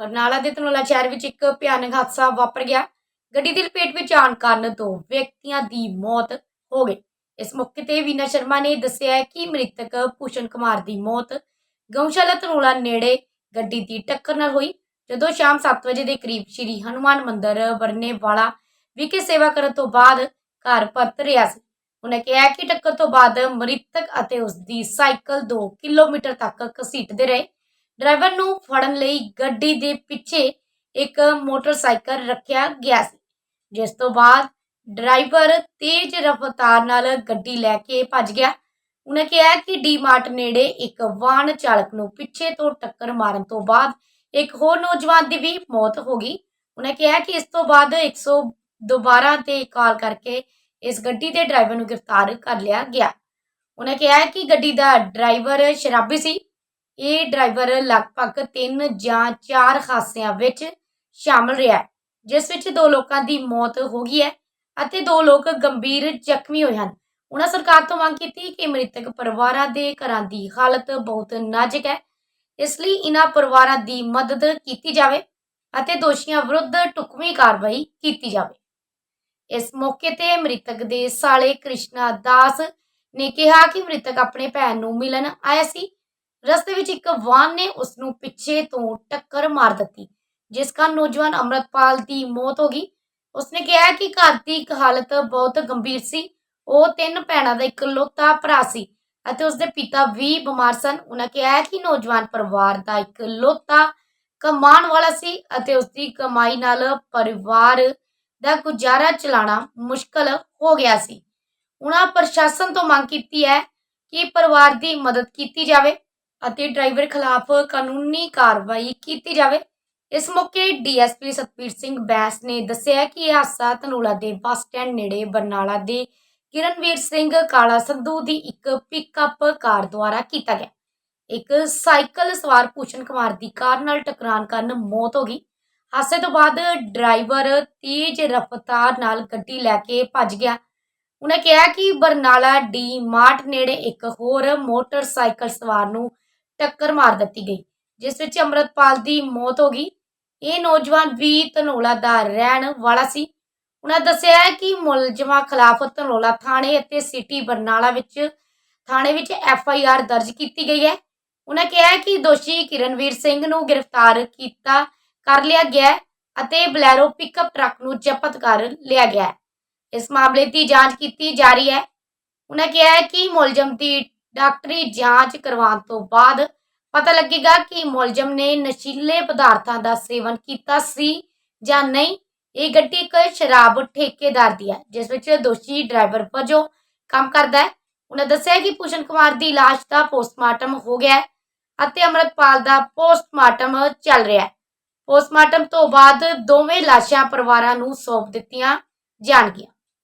ਬਰਨਾਲਾ ਦੇ ਧਨੋਲਾ ਸ਼ਹਿਰ ਵਿੱਚ ਇੱਕ ਭਿਆਨਕ ਹਾਦਸਾ ਵਾਪਰ ਗਿਆ। ਗੱਡੀ ਦੀ ਲਪੇਟ ਵਿੱਚ ਆਉਣ ਕਾਰਨ ਦੋ ਵਿਅਕਤੀਆਂ ਦੀ ਮੌਤ ਹੋ ਗਈ। ਇਸ ਮੌਕੇ ਤੇ ਵੀਨਾ ਸ਼ਰਮਾ ਨੇ ਦੱਸਿਆ ਕਿ ਮ੍ਰਿਤਕ ਭੂਸ਼ਣ ਕੁਮਾਰ ਦੀ ਮੌਤ ਗਊਸ਼ਾਲਾ ਧਨੋਲਾ ਨੇੜੇ ਗੱਡੀ ਦੀ ਟੱਕਰ ਨਾਲ ਹੋਈ, ਜਦੋਂ ਸ਼ਾਮ 7 ਵਜੇ ਦੇ ਕਰੀਬ ਸ਼੍ਰੀ ਹਨੂਮਾਨ ਮੰਦਿਰ ਵਰਨੇਵਾਲਾ ਵਿਖੇ ਸੇਵਾ ਕਰਨ ਤੋਂ ਬਾਅਦ ਘਰ ਪਰਤ ਰਿਹਾ ਸੀ। ਉਹਨੇ ਕਿਹਾ ਕਿ ਟੱਕਰ ਤੋਂ ਬਾਅਦ ਮ੍ਰਿਤਕ ਅਤੇ ਉਸ ਦੀ ਸਾਈਕਲ 2 ਕਿਲੋਮੀਟਰ ਤੱਕ ਘਸੀਟਦੇ ਰਹੇ। ਡਰਾਈਵਰ ਨੂੰ ਫੜਨ ਲਈ ਗੱਡੀ ਦੇ ਪਿੱਛੇ ਇੱਕ ਮੋਟਰਸਾਈਕਲ ਰੱਖਿਆ ਗਿਆ ਸੀ, ਜਿਸ ਤੋਂ ਬਾਅਦ ਡਰਾਈਵਰ ਤੇਜ਼ ਰਫ਼ਤਾਰ ਨਾਲ ਗੱਡੀ ਲੈ ਕੇ ਭੱਜ ਗਿਆ। ਉਹਨੇ ਕਿਹਾ ਕਿ ਡੀ-ਮਾਰਟ ਨੇੜੇ ਇੱਕ ਵਾਹਨ ਚਾਲਕ ਨੂੰ ਪਿੱਛੇ ਤੋਂ ਟੱਕਰ ਮਾਰਨ ਤੋਂ ਬਾਅਦ ਇੱਕ ਹੋਰ ਨੌਜਵਾਨ ਦੀ ਵੀ ਮੌਤ ਹੋ ਗਈ। ਉਹਨੇ ਕਿਹਾ ਕਿ ਇਸ ਤੋਂ ਬਾਅਦ 112 ਤੇ ਕਾਲ ਕਰਕੇ ਇਸ ਗੱਡੀ ਦੇ ਡਰਾਈਵਰ ਨੂੰ ਗ੍ਰਿਫਤਾਰ ਕਰ ਲਿਆ ਗਿਆ। ਉਹਨੇ ਕਿਹਾ ਕਿ ਗੱਡੀ ਦਾ ਡਰਾਈਵਰ ਸ਼ਰਾਬੀ ਸੀ। ਇਹ ਡਰਾਈਵਰ ਲਗਭਗ 3 ਜਾਂ 4 ਹਾਦਸਿਆਂ ਵਿੱਚ ਸ਼ਾਮਲ ਰਿਹਾ ਜਿਸ ਵਿੱਚ ਦੋ ਲੋਕਾਂ ਦੀ ਮੌਤ ਹੋ ਗਈ ਹੈ ਅਤੇ ਦੋ ਲੋਕ ਗੰਭੀਰ ਜ਼ਖਮੀ ਹੋਏ ਹਨ। ਉਹਨਾਂ ਸਰਕਾਰ ਤੋਂ ਮੰਗ ਕੀਤੀ ਕਿ ਮ੍ਰਿਤਕ ਪਰਿਵਾਰਾਂ ਦੇ ਘਰਾਂ ਦੀ ਹਾਲਤ ਬਹੁਤ ਨਾਜ਼ੁਕ ਹੈ। ਇਸ ਲਈ ਇਹਨਾਂ ਪਰਿਵਾਰਾਂ ਦੀ ਮਦਦ ਕੀਤੀ ਜਾਵੇ ਅਤੇ ਦੋਸ਼ੀਆਂ ਵਿਰੁੱਧ ਢੁਕਵੀਂ ਕਾਰਵਾਈ ਕੀਤੀ ਜਾਵੇ। ਇਸ ਮੌਕੇ ਤੇ ਮ੍ਰਿਤਕ ਦੇ ਸਾਲੇ ਕ੍ਰਿਸ਼ਨਾ ਦਾਸ ਨੇ ਕਿਹਾ ਕਿ ਮ੍ਰਿਤਕ ਆਪਣੇ ਭੈਣ ਨੂੰ ਮਿਲਣ ਆਇਆ ਸੀ ਰਸਤੇ ਵਿੱਚ ਇੱਕ ਵਾਹਨ ਨੇ ਉਸ ਨੂੰ ਪਿੱਛੇ ਤੋਂ ਟੱਕਰ ਮਾਰ ਦਿੱਤੀ, ਜਿਸ ਕਾਰਨ ਨੌਜਵਾਨ ਅਮਰਤਪਾਲ ਦੀ ਮੌਤ ਹੋ ਗਈ। ਉਸਨੇ ਕਿਹਾ ਕਿ ਘਰ ਦੀ ਇੱਕ ਹਾਲਤ ਬਹੁਤ ਗੰਭੀਰ ਸੀ। ਉਹ ਤਿੰਨ ਭੈਣਾਂ ਦਾ ਇਕਲੌਤਾ ਭਰਾ ਸੀ ਅਤੇ ਉਸਦੇ ਪਿਤਾ ਵੀ ਬਿਮਾਰ ਸਨ। ਉਹਨਾਂ ਕਿਹਾ ਕਿ ਨੌਜਵਾਨ ਪਰਿਵਾਰ ਦਾ ਇਕਲੌਤਾ ਕਮਾਉਣ ਵਾਲਾ ਸੀ ਅਤੇ ਉਸਦੀ ਕਮਾਈ ਨਾਲ ਪਰਿਵਾਰ ਦਾ ਗੁਜ਼ਾਰਾ ਚਲਾਉਣਾ ਮੁਸ਼ਕਲ ਹੋ ਗਿਆ ਸੀ। ਉਹਨਾਂ ਪ੍ਰਸ਼ਾਸਨ ਤੋਂ ਮੰਗ ਕੀਤੀ ਹੈ ਕਿ ਪਰਿਵਾਰ ਦੀ ਮਦਦ ਕੀਤੀ ਜਾਵੇ। ਅਤੇ ਡਰਾਈਵਰ ਖਿਲਾਫ ਕਾਨੂੰਨੀ ਕਾਰਵਾਈ ਕੀਤੀ ਜਾਵੇ। ਇਸ ਮੌਕੇ ਡੀਐਸਪੀ ਸਤਪੀਰ ਸਿੰਘ ਬੈਸ ਨੇ ਦੱਸਿਆ ਕਿ ਇਹ ਹਾਦਸਾ ਧਨੋਲਾ ਦੇ ਬੱਸ ਸਟੈਂਡ ਨੇੜੇ ਬਰਨਾਲਾ ਦੇ ਕਿਰਨਵੀਰ ਸਿੰਘ ਕਾਲਾ ਸੰਧੂ ਦੀ ਇੱਕ ਪਿਕਅਪ ਕਾਰ ਦੁਆਰਾ ਕੀਤਾ ਗਿਆ। ਇੱਕ ਸਾਈਕਲ ਸਵਾਰ ਭੂਸ਼ਣ ਕੁਮਾਰ ਦੀ ਕਾਰ ਨਾਲ ਟਕਰਾਉਣ ਕਾਰਨ ਮੌਤ ਹੋ ਗਈ। ਹਾਦਸੇ ਤੋਂ ਬਾਅਦ ਡਰਾਈਵਰ ਤੇਜ਼ ਰਫ਼ਤਾਰ ਨਾਲ ਗੱਡੀ ਲੈ ਕੇ ਭੱਜ ਗਿਆ। ਉਹਨੇ ਕਿਹਾ ਕਿ ਬਰਨਾਲਾ ਡੀ ਮਾਰਟ ਨੇੜੇ ਇੱਕ ਹੋਰ ਮੋਟਰਸਾਈਕਲ ਸਵਾਰ ਨੂੰ ਟੱਕਰ ਮਾਰ ਦਿੱਤੀ ਗਈ, ਜਿਸ ਵਿੱਚ ਅੰਮ੍ਰਿਤਪਾਲ ਦੀ ਮੌਤ ਹੋ ਗਈ। ਇਹ ਨੌਜਵਾਨ ਵੀ ਧਨੋਲਾ ਦਾ ਰਹਿਣ ਵਾਲਾ ਸੀ। ਉਹਨਾਂ ਦੱਸਿਆ ਕਿ ਮੁਲਜ਼ਮਾਂ ਖਿਲਾਫ ਧਨੋਲਾ ਥਾਣੇ ਅਤੇ ਸਿਟੀ ਬਰਨਾਲਾ ਵਿੱਚ, ਥਾਣੇ ਵਿੱਚ ਐਫ ਆਈ ਆਰ ਦਰਜ ਕੀਤੀ ਗਈ ਹੈ। ਉਹਨਾਂ ਕਿਹਾ ਕਿ ਦੋਸ਼ੀ ਕਿਰਨਵੀਰ ਸਿੰਘ ਨੂੰ ਗ੍ਰਿਫਤਾਰ ਕੀਤਾ, ਕਰ ਲਿਆ ਗਿਆ ਅਤੇ ਬਲੈਰੋ ਪਿਕਅਪ ਟਰੱਕ ਨੂੰ ਜ਼ਬਤ ਕਰ ਲਿਆ ਗਿਆ ਹੈ। ਇਸ ਮਾਮਲੇ ਦੀ ਜਾਂਚ ਕੀਤੀ ਜਾ ਰਹੀ ਹੈ। ਉਹਨਾਂ ਕਿਹਾ ਕਿ ਮੁਲਜ਼ਮ ਦੀ ਡਾਕਟਰੀ ਜਾਂਚ ਕਰਵਾਉਣ ਤੋਂ ਬਾਅਦ ਪਤਾ ਲੱਗੇਗਾ ਕਿ ਮੁਲਜ਼ਮ ਨੇ ਨਸ਼ੀਲੇ ਪਦਾਰਥਾਂ ਦਾ ਸੇਵਨ ਕੀਤਾ ਸੀ ਜਾਂ ਨਹੀਂ। ਇਹ ਗੱਡੀ ਇੱਕ ਸ਼ਰਾਬ ਠੇਕੇਦਾਰ ਦੀ ਹੈ, ਜਿਸ ਵਿੱਚ ਦੋਸ਼ੀ ਡਰਾਈਵਰ ਵਜੋਂ ਕੰਮ ਕਰਦਾ ਹੈ। ਉਹਨਾਂ ਦੱਸਿਆ ਕਿ ਭੂਸ਼ਣ ਕੁਮਾਰ ਦੀ ਲਾਸ਼ ਦਾ ਪੋਸਟਮਾਰਟਮ ਹੋ ਗਿਆ ਹੈ ਅਤੇ ਅਮਰਤਪਾਲ ਦਾ ਪੋਸਟਮਾਰਟਮ ਚੱਲ ਰਿਹਾ ਹੈ। ਪੋਸਟਮਾਰਟਮ ਤੋਂ ਬਾਅਦ ਦੋਵੇਂ ਲਾਸ਼ਾਂ ਪਰਿਵਾਰਾਂ ਨੂੰ ਸੌਂਪ ਦਿੱਤੀਆਂ ਜਾਣਗੀਆਂ।